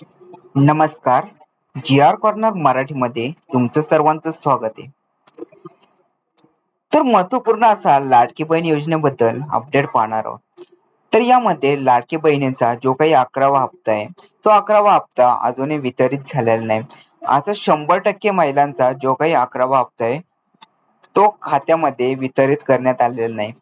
नमस्कार. जी R corner मराठीमध्ये तुमचं सर्वांचं स्वागत आहे. तर महत्त्वपूर्ण असा लाडकी बहीण योजनेबद्दल अपडेट पाहणार आहोत. तर यामध्ये लाडकी बहिणीचा जो काही अकरावा हप्ता आहे तो अकरावा हप्ता अजूनही वितरित झालेला नाही. असं शंभर टक्के महिलांचा जो काही अकरावा हप्ता आहे तो खात्यामध्ये वितरित करण्यात आलेला नाही.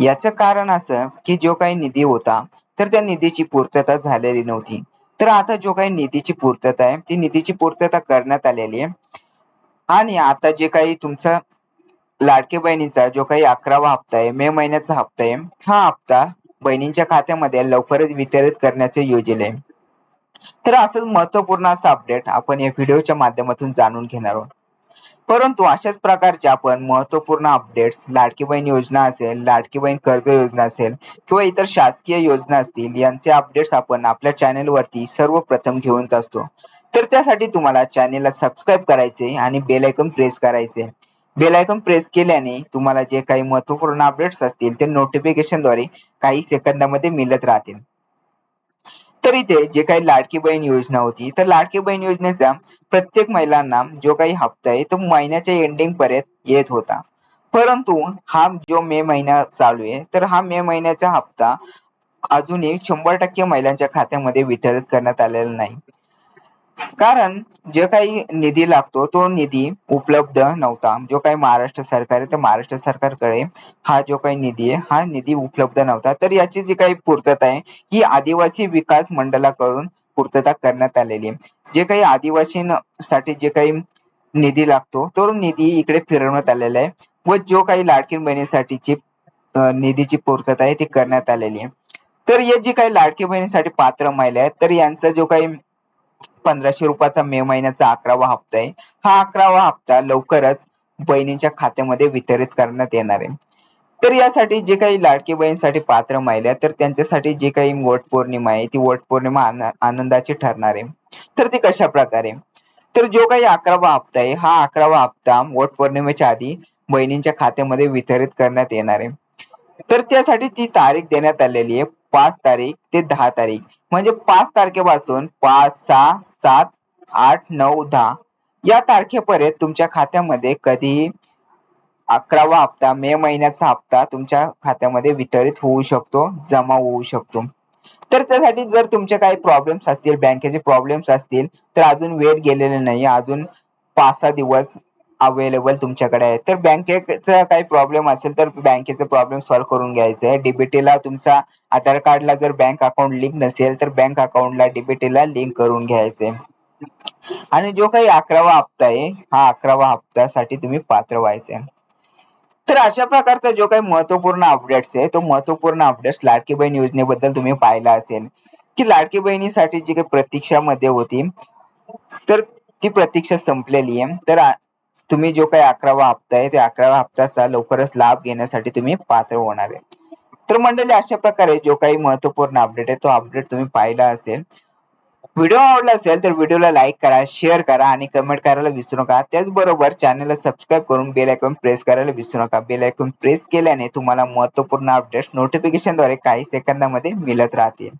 याचं कारण असं की जो काही निधी होता तर त्या निधीची पूर्तता झालेली नव्हती. तर आता जो काही निधीची पूर्तता आहे ती निधीची पूर्तता करण्यात आलेली आहे. आणि आता जे काही तुमचा लाडके बहिणीचा जो काही अकरावा हप्ता आहे मे महिन्याचा हप्ता आहे हा हप्ता बहिणींच्या खात्यामध्ये लवकरच वितरित करण्याचे योजले आहे. तर असंच महत्त्वपूर्ण असं अपडेट आपण या व्हिडिओच्या माध्यमातून जाणून घेणार आहोत. परंतु अशाच प्रकारचे आपण महत्त्वपूर्ण अपडेट्स लाडकी बहीण योजना असेल लाडकी बहीण कर्ज योजना असेल किंवा इतर शासकीय योजना असतील यांचे अपडेट्स आपण आपल्या चॅनेल वरती सर्वप्रथम घेऊन असतो. तर त्यासाठी तुम्हाला चॅनेलला सबस्क्राईब करायचे आणि बेल आयकॉन प्रेस करायचे. बेल आयकॉन प्रेस केल्याने तुम्हाला जे काही महत्त्वपूर्ण अपडेट्स असतील ते नोटिफिकेशनद्वारे काही सेकंदामध्ये मिळत राहतील. तर इथे जे काही लाडकी बहीण योजना होती तर लाडकी बहीण योजनेचा प्रत्येक महिलांना जो काही हप्ता आहे तो महिन्याच्या एंडिंग पर्यंत येत होता. परंतु हा जो मे महिना चालू आहे तर हा मे महिन्याचा हप्ता अजूनही शंभर टक्के महिलांच्या खात्यामध्ये वितरित करण्यात आलेला नाही. कारण जे काही निधी लागतो तो निधी उपलब्ध नव्हता. जो काही महाराष्ट्र सरकार आहे तर महाराष्ट्र सरकारकडे हा जो काही निधी आहे हा निधी उपलब्ध नव्हता. तर याची जी काही पूर्तता आहे ही आदिवासी विकास मंडळाकडून पूर्तता करण्यात आलेली आहे. जे काही आदिवासींसाठी जे काही निधी लागतो तो निधी इकडे फिरवण्यात आलेला आहे व जो काही लाडकी बहिणीसाठीची निधीची पूर्तता आहे ती करण्यात आलेली आहे. तर या जी काही लाडकी बहिणीसाठी पात्र महिला आहेत तर यांचा जो काही पंधराशे रुपयाचा मे महिन्याचा अकरावा हप्ता आहे. हा अकरावा हप्ता लवकरच बहिणींच्या खात्यामध्ये वितरित करण्यात येणार आहे. तर यासाठी जे काही लाडकी बहिणीसाठी पात्र महिला तर त्यांच्यासाठी जे काही वट पौर्णिमा आहे ती वट पौर्णिमा आनंदाची ठरणार आहे. तर ती कशा प्रकारे? तर जो काही अकरावा हप्ता आहे हा अकरावा हप्ता वट पौर्णिमेच्या आधी बहिणींच्या खात्यामध्ये वितरित करण्यात येणार आहे. तर त्यासाठी ती तारीख देण्यात आलेली आहे पाच तारीख ते दहा तारीख. म्हणजे पाच तारखेपासून पाच सहा सात आठ नऊ दहा. या तारखेपर्यंत तुमच्या खात्यामध्ये कधीही अकरावा हप्ता मे महिन्याचा हप्ता तुमच्या खात्यामध्ये वितरित होऊ शकतो जमा होऊ शकतो. तर त्यासाठी जर तुमचे काही प्रॉब्लेम्स असतील बँकेचे प्रॉब्लेम्स असतील तर अजून वेळ गेलेले नाही अजून पाच सहा दिवस अवेलेबल तुमच्याकडे आहे. तर बँकेचा काही प्रॉब्लेम असेल तर बँकेचा प्रॉब्लेम सॉल्व्ह करून घ्यायचा. आहे डीबीटीला तुमचा आधार कार्डला जर बँक अकाउंट लिंक नसेल तर बँक अकाउंटला डीबीटीला लिंक करून घ्यायचे. आणि जो काही अकरावा हप्ता आहे हा अकरावा हप्त्यासाठी तुम्ही पात्र व्हायचे. तर अशा प्रकारचा जो काही महत्त्वपूर्ण अपडेट्स आहे तो महत्त्वपूर्ण अपडेट्स लाडकी बहीण योजनेबद्दल तुम्ही पाहिला असेल. की लाडकी बहिणीसाठी जी काही प्रतीक्षामध्ये होती तर ती प्रतीक्षा संपलेली आहे. तर तुम्ही जो काही अकरावा हप्ता आहे त्या अकरावा हप्त्याचा लवकरच लाभ घेण्यासाठी तुम्ही पात्र होणार आहे. तर मंडळी अशा प्रकारे जो काही महत्त्वपूर्ण अपडेट आहे तो अपडेट तुम्ही पाहिला असेल व्हिडिओ आवडला असेल तर व्हिडिओला लाईक करा शेअर करा आणि कमेंट करायला विसरू नका. त्याचबरोबर चॅनलला सबस्क्राईब करून बेल आयकॉन प्रेस करायला विसरू नका. बेल आयकॉन प्रेस केल्याने तुम्हाला महत्त्वपूर्ण अपडेट्स नोटिफिकेशनद्वारे काही सेकंदामध्ये मिळत राहतील.